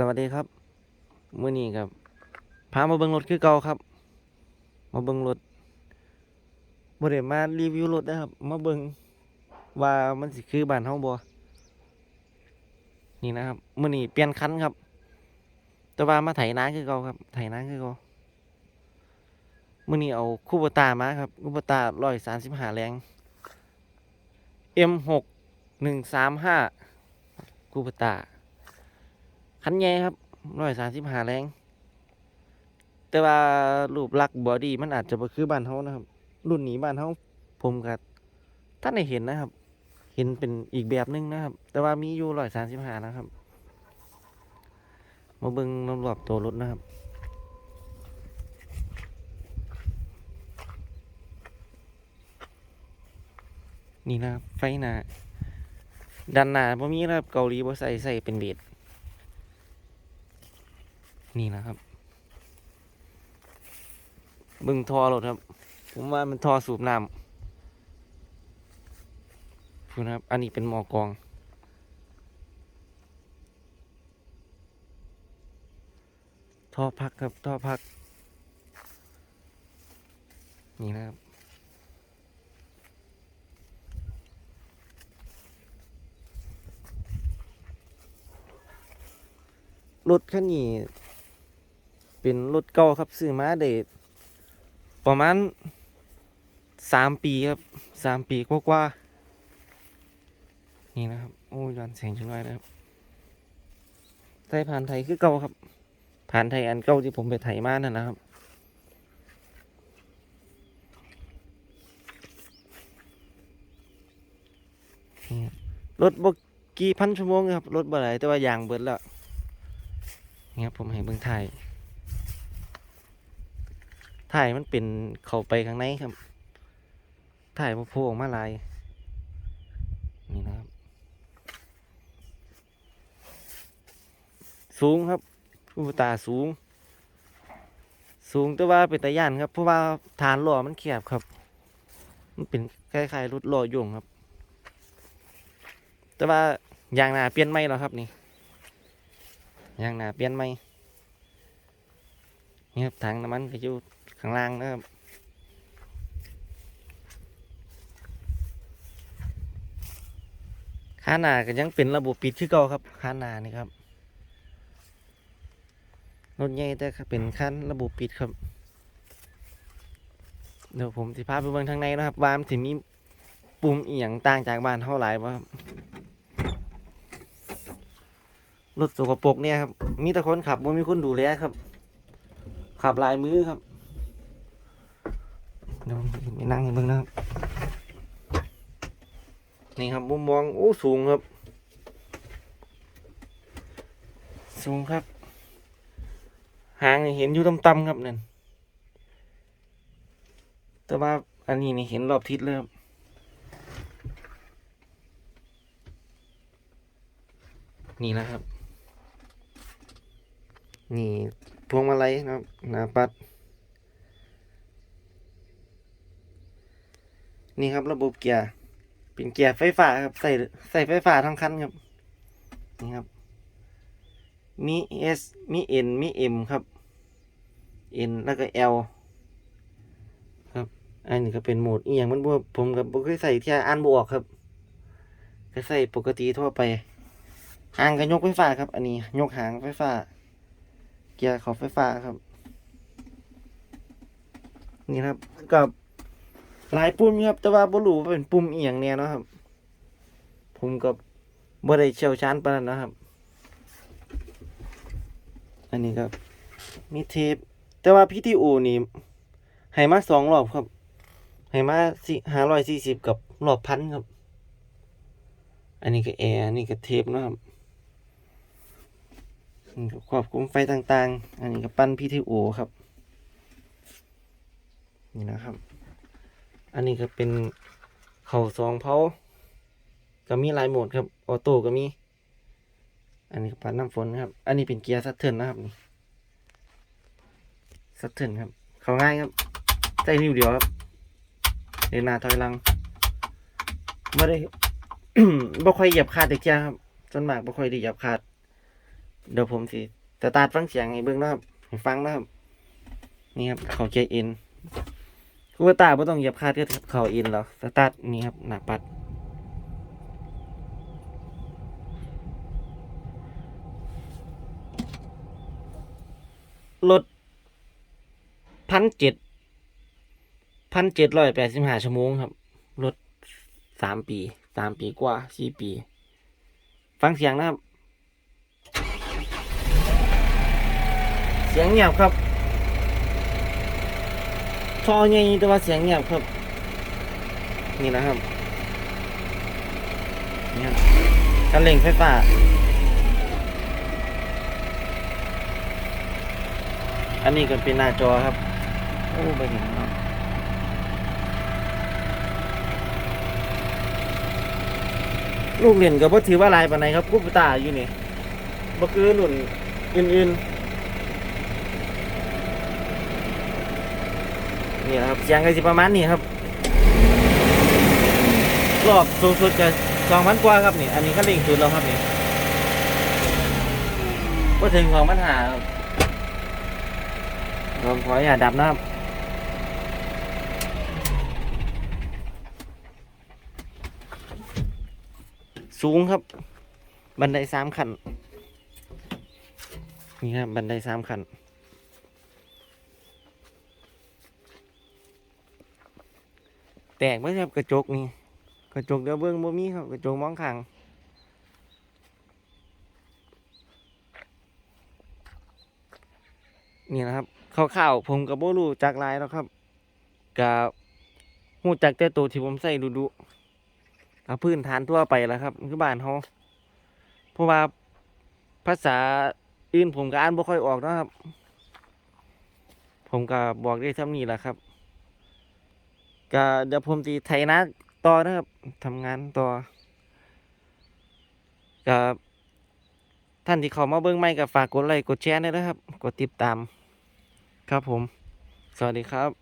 สวัสดีครับเมื้อนี้ครับพามาเบิ่งรถคือเก่าครับ มาเบิ่งรถบ่ได้มารีวิวรถนะครับ มาเบิ่งว่ามันสิคือบ้านเฮาบ่นี่นะครับเมื้อนี้เปลี่ยนคันครับ แต่ว่ามาไถนาคือเก่าครับ ไถนาคือเก่าเมื้อนี้เอาคูโบตามาครับคูโบตา135แรง M6 135คูโบตา คันใหญ่ครับร้อยสามสิบห้าแรง แต่ว่ารูปลักษ์บอดี้มันอาจจะบ่คือบ้านเฮานะครับ รุ่นนี้บ้านเฮาผมก็ท่านได้เห็นนะครับ เห็นเป็นอีกแบบหนึงนะครับ แต่ว่ามีอยู่ร้อยสามสิบห้านะครับ มาเบิ่งรอบๆตัวรถนะครับนี่นะครับไฟหน้าด้านหน้าบ่มีนะครับเกาหลีบ่ใส่ใส่เป็นเบส นี่นะครับบึงทอรถครับ ผมว่ามันทอสูบน้ำดูนะครับ อันนี้เป็นหมอกอง ท่อพักครับ ท่อพัก นี่นะครับรถคันนี้ เป็นรถเก่าครับซื้อมาได้ประมาณสามปีครับสามปีกว่าๆนี่นะครับ โอ้ย้อนแสงจังเลยนะครับไทยผ่านไทยคือเก่าครับ ผ่านไทยอันเก่าที่ผมไปไถมานั่นนะครับนี่ครับรถบกี่พันชั่วโมงครับรถบ่ไหลแต่ว่ายางเบิดแล้วนี่ครับผมให้เบิ่งถ่าย ถ่ายมันเป็นเข้าไปข้างในครับ ถ่ายมาโผล่ออกมาลาย นี่นะครับ สูงครับผู้ตาสูง สูงแต่ว่าเป็นตะย่านครับ เพราะว่าฐานหล้อมันแคบครับ มันเป็นคล้ายๆรถล้อยงครับ แต่ว่ายางหนาเปลี่ยนไม่แล้วครับนี่ยางหนาเปลี่ยนไหมนี่ครับถังน้ำมันก็อยู่ ข้างล่างนะครับข้างหน้าก็ยังเป็นระบบปิดคือเก่าครับข้างหน้านี่ครับรถใหญ่แต่เป็นขั้นระบบปิดครับ เดี๋ยวผมสิพาไปเบิ่งทางในนะครับว่ามันสิมีปุ่มอีหยังต่างจากบ้านเท่าไหร่บ่ครับรถสกปรกเนี่ยครับ มีแต่คนขับไม่มีคนดูแลครับ ขับลายมือครับ เดี๋ยวไปนั่งให้เบิ่งนะครับนี่ครับมุมมองโอ้สูงครับ สูงครับหางเห็นอยู่ต่ำๆครับนั่นแต่ว่าอันนี้นี่เห็นรอบทิศเลยครับนี่นะครับ นี่พวงมาลัยนะครับหนาปัด นี่ครับ ระบบเกียร์เป็นเกียร์ไฟฟ้าครับ ใส่ใส่ไฟฟ้าทั้งคันครับ นี่ครับ มี S มี N มี M ครับ N แล้วก็ L ครับ อันนี้ก็เป็นโหมดอีหยังมันบ่ผมกับบ่เคยใส่ที่อ่านบ่ออกครับ ก็ใส่ปกติทั่วไปหางก็ยกไฟฟ้าครับ อันนี้ยกหางไฟฟ้า เกียร์เขาไฟฟ้าครับ นี่ครับกับ หลายปุ่มครับ แต่ว่าบ่รู้ว่าเป็นปุ่มเอียงแน่เนะครับ ผมกับบ่ได้เชี่ยวชาญปานนั้นนะครับ อันนี้ครับ มีเทป แต่ว่า PTO นี่ให้มาสองรอบครับให้มาสิห้าร้อยสี่สิบกับรอบพันครับ อันนี้ก็แอร์อันนี้ก็เทปนะครับนี่ก็ควบคุมไฟต่างๆ อันนี้ก็ปั้น PTO ครับ นี่นะครับ อันนี้ก็เป็นเข่าสองเพาก็มีหลายโหมดครับ ออโต้ก็มี อันนี้ปัดน้ำฝนครับ อันนี้เป็นเกียร์ซัตเทิร์นนะครับนี่ซัตเทิร์นครับ เขาง่ายครับใส่นิ้วเดียวครับเดินหน้าถอยหลังไม่ได้บ่ค่อยเหยียบคาดเด็กจ้าครับส่วนมากบ่ค่อยได้เหยียบคาด เดี๋ยวผมสิสตาร์ทฟังเสียงให้เบิ่งนะครับให้ฟังนะครับ นี่ครับ เขาเกียร์อิน คูเปอร์ตาไม่ต้องเหยียบคาดก็เขาอินแล้วสตาร์ทนี่ครับหน้าปัดรถพันเจ็ดพันเจ็ดร้อยแปดสิบห้าชั่วโมงครับรถสามปีสามปีกว่าสี่ปี ฟังเสียงนะครับ เสียงเงียบครับ ท่อใหญ่แต่ว่าเสียงเงียบครับ นี่นะครับนี่ครับกันเร่งไฟฟ้าอันนี้ก็เป็นหน้าจอครับ โอ้ไปเห็นเนาะลูกเล่นก็บ่ถือว่าลายปานใดครับกุปตาอยู่นี่บ่คือรุ่นอื่นๆ นี่นะครับเสียงก็สิประมาณนี้ครับรอบสูงสุดก็สองพันกว่าครับนี่ อันนี้ก็เร่งสุดแล้วครับนี่ก็ถึงสองพันหาครับผมขออย่าดับนะครับสูงครับ บันไดสามขั้นนี่ครับบันไดสามขั้น แตกไหมครับกระจกนี่กระจกเดี๋ยวเบิ้องบ่มีครับกระจกมองข้างนี่นะครับข่าวๆผมกับโบรูจากลายแล้วครับกับหูจักแต่ตัวที่ผมใส่ดูดูเอาพื้นฐานทั่วไปแล้วครับคือบ้านเขาเพราะว่าภาษาอื่นผมก็อ่านบ่ค่อยออกนะครับ ผมก็บอกได้เท่านี้แหละครับ ก็เดี๋ยวผมตีไทยนะต่อนะครับทำงานต่อกับท่านที่เขามาเบิ้งไม่กับฝากกดไลค์กดแชร์ด้วยนะครับ กดติดตาม ครับผม สวัสดีครับ